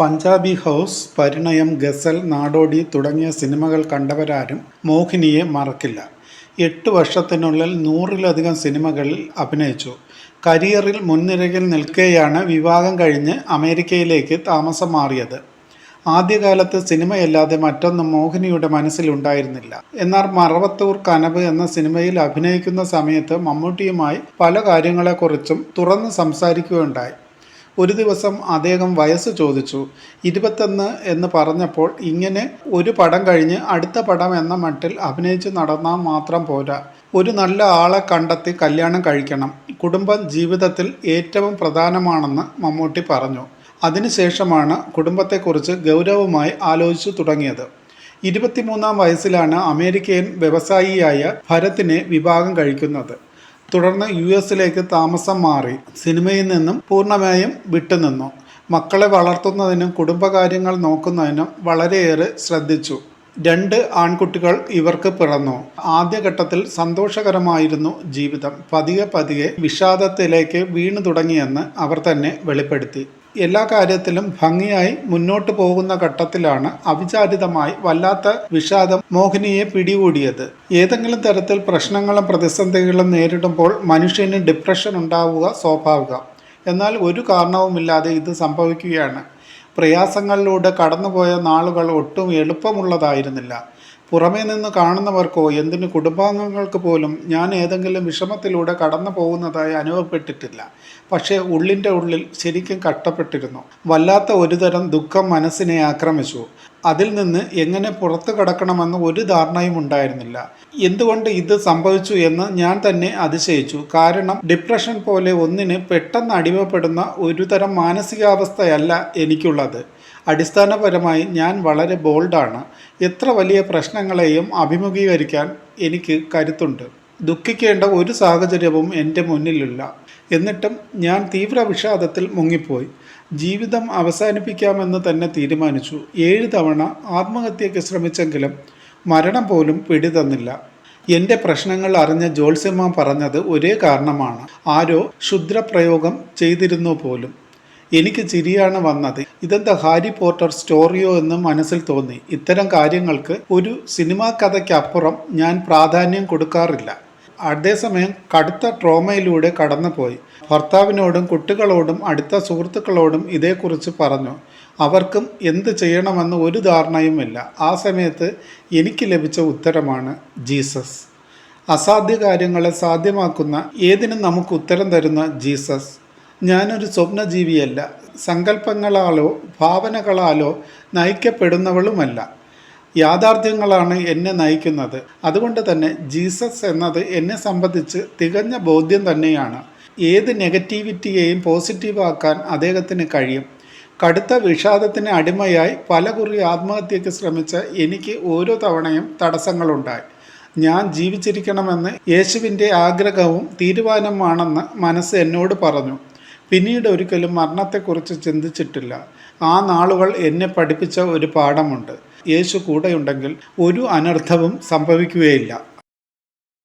Punjabi house പരിണയം ഗസൽ നാടോടി തുടങ്ങിയ സിനിമകൾ കണ്ടവരാരും മോഹിനിയെ മറക്കില്ല. എട്ട് വർഷത്തിനുള്ളിൽ നൂറിലധികം സിനിമകളിൽ അഭിനയിച്ചു. കരിയറിൽ മുൻനിരയിൽ നിൽക്കെയാണ് വിവാഹം കഴിഞ്ഞ് അമേരിക്കയിലേക്ക് താമസം മാറിയത്. ആദ്യകാലത്ത് സിനിമയല്ലാതെ മറ്റൊന്നും മോഹിനിയുടെ മനസ്സിലുണ്ടായിരുന്നില്ല. എന്നാൽ മറവത്തൂർ കനവ് എന്ന സിനിമയിൽ അഭിനയിക്കുന്ന സമയത്ത് മമ്മൂട്ടിയുമായി പല കാര്യങ്ങളെക്കുറിച്ചും തുറന്ന് സംസാരിക്കുകയുണ്ടായി. ഒരു ദിവസം അദ്ദേഹം വയസ്സ് ചോദിച്ചു. ഇരുപത്തൊന്ന് എന്ന് പറഞ്ഞപ്പോൾ ഇങ്ങനെ ഒരു പടം കഴിഞ്ഞ് അടുത്ത പടം എന്ന മട്ടിൽ അഭിനയിച്ച് നടന്നാൽ മാത്രം പോരാ. ഒരു നല്ല ആളെ കണ്ടെത്തി കല്യാണം കഴിക്കണം. കുടുംബം ജീവിതത്തിൽ ഏറ്റവും പ്രധാനമാണെന്ന് മമ്മൂട്ടി പറഞ്ഞു. അതിനുശേഷമാണ് കുടുംബത്തെക്കുറിച്ച് ഗൗരവമായി ആലോചിച്ചു തുടങ്ങിയത്. ഇരുപത്തിമൂന്നാം വയസ്സിലാണ് അമേരിക്കൻ വ്യവസായിയായ ഭരത്തിനെ വിവാഹം കഴിക്കുന്നത്. തുടർന്ന് യു എസിലേക്ക് താമസം മാറി സിനിമയിൽ നിന്നും പൂർണമായും വിട്ടുനിന്നു. മക്കളെ വളർത്തുന്നതിനും കുടുംബകാര്യങ്ങൾ നോക്കുന്നതിനും വളരെയേറെ ശ്രദ്ധിച്ചു. രണ്ട് ആൺകുട്ടികൾ ഇവർക്ക് പിറന്നു. ആദ്യഘട്ടത്തിൽ സന്തോഷകരമായിരുന്നു ജീവിതം. പതിയെ പതിയെ വിഷാദത്തിലേക്ക് വീണു തുടങ്ങിയെന്ന് അവർ തന്നെ വെളിപ്പെടുത്തി. എല്ലാ കാര്യത്തിലും ഭംഗിയായി മുന്നോട്ട് പോകുന്ന ഘട്ടത്തിലാണ് അവിചാരിതമായി വല്ലാത്ത വിഷാദം മോഹിനിയെ പിടികൂടിയത്. ഏതെങ്കിലും തരത്തിൽ പ്രശ്നങ്ങളും പ്രതിസന്ധികളും നേരിടുമ്പോൾ മനുഷ്യന് ഡിപ്രഷൻ ഉണ്ടാവുക സ്വാഭാവികം. എന്നാൽ ഒരു കാരണവുമില്ലാതെ ഇത് സംഭവിക്കുകയാണ്. പ്രയാസങ്ങളിലൂടെ കടന്നുപോയ നാളുകൾ ഒട്ടും എളുപ്പമുള്ളതായിരുന്നില്ല. പുറമേ നിന്ന് കാണുന്നവർക്കോ എന്തിനു കുടുംബാംഗങ്ങൾക്ക് പോലും ഞാൻ ഏതെങ്കിലും വിഷമത്തിലൂടെ കടന്നു പോകുന്നതായി അനുഭവപ്പെട്ടിട്ടില്ല. പക്ഷേ ഉള്ളിന്റെ ഉള്ളിൽ ശരിക്കും കട്ടപ്പെട്ടിരുന്നു വല്ലാത്ത ഒരുതരം ദുഃഖം മനസ്സിനെ ആക്രമിച്ചു. അതിൽ നിന്ന് എങ്ങനെ പുറത്തു കടക്കണമെന്ന് ഒരു ധാരണയും ഉണ്ടായിരുന്നില്ല. എന്തുകൊണ്ട് ഇത് സംഭവിച്ചു എന്ന് ഞാൻ തന്നെ അതിശയിച്ചു. കാരണം ഡിപ്രഷൻ പോലെ ഒന്നിന് പെട്ടെന്ന് അടിമപ്പെടുന്ന ഒരുതരം മാനസികാവസ്ഥയല്ല എനിക്കുള്ളത്. അടിസ്ഥാനപരമായി ഞാൻ വളരെ ബോൾഡാണ്. എത്ര വലിയ പ്രശ്നങ്ങളെയും അഭിമുഖീകരിക്കാൻ എനിക്ക് കരുത്തുണ്ട്. ദുഃഖിക്കേണ്ട ഒരു സാഹചര്യവും എന്റെ മുന്നിലില്ല. എന്നിട്ടും ഞാൻ തീവ്ര വിഷാദത്തിൽ മുങ്ങിപ്പോയി. ജീവിതം അവസാനിപ്പിക്കാമെന്ന് തന്നെ തീരുമാനിച്ചു. ഏഴ് തവണ ആത്മഹത്യയ്ക്ക് ശ്രമിച്ചെങ്കിലും മരണം പോലും പിടിതന്നില്ല. എന്റെ പ്രശ്നങ്ങൾ അറിഞ്ഞ ജോത്സ്യമ്മ പറഞ്ഞത് ഒരേ കാരണമാണ്. ആരോ ക്ഷുദ്രപ്രയോഗം ചെയ്തിരുന്നു പോലും. എനിക്ക് ചിരിയാണ് വന്നത്. ഇതെന്താ ഹാരി പോട്ടർ സ്റ്റോറിയോ എന്ന് മനസ്സിൽ തോന്നി. ഇത്തരം കാര്യങ്ങൾക്ക് ഒരു സിനിമാ കഥയ്ക്കപ്പുറം ഞാൻ പ്രാധാന്യം കൊടുക്കാറില്ല. അതേസമയം കടുത്ത ട്രോമയിലൂടെ കടന്നുപോയി. ഭർത്താവിനോടും കുട്ടികളോടും അടുത്ത സുഹൃത്തുക്കളോടും ഇതേക്കുറിച്ച് പറഞ്ഞു. അവർക്കും എന്ത് ചെയ്യണമെന്ന് ഒരു ധാരണയുമില്ല. ആ സമയത്ത് എനിക്ക് ലഭിച്ച ഉത്തരമാണ് ജീസസ്. അസാധ്യ കാര്യങ്ങളെ സാധ്യമാക്കുന്ന ഏതിനും നമുക്ക് ഉത്തരം തരുന്ന ജീസസ്. ഞാനൊരു സ്വപ്നജീവിയല്ല. സങ്കല്പങ്ങളാലോ ഭാവനകളാലോ നയിക്കപ്പെടുന്നവളുമല്ല. യാഥാർത്ഥ്യങ്ങളാണ് എന്നെ നയിക്കുന്നത്. അതുകൊണ്ട് തന്നെ ജീസസ് എന്നത് എന്നെ സംബന്ധിച്ച് തികഞ്ഞ ബോധ്യം തന്നെയാണ്. ഏത് നെഗറ്റിവിറ്റിയെയും പോസിറ്റീവാക്കാൻ അദ്ദേഹത്തിന് കഴിയും. കടുത്ത വിഷാദത്തിന് അടിമയായി പലകുറി ആത്മഹത്യയ്ക്ക് ശ്രമിച്ച എനിക്ക് ഓരോ തവണയും തടസ്സങ്ങളുണ്ടായി. ഞാൻ ജീവിച്ചിരിക്കണമെന്ന് യേശുവിന്റെ ആഗ്രഹവും തീരുമാനമാണെന്ന് മനസ്സ് എന്നോട് പറഞ്ഞു. പിന്നീട് ഒരിക്കലും മരണത്തെക്കുറിച്ച് ചിന്തിച്ചിട്ടില്ല. ആ നാളുകൾ എന്നെ പഠിപ്പിച്ച ഒരു പാഠമുണ്ട്. യേശു കൂടെയുണ്ടെങ്കിൽ ഒരു അനർത്ഥവും സംഭവിക്കുകയില്ല.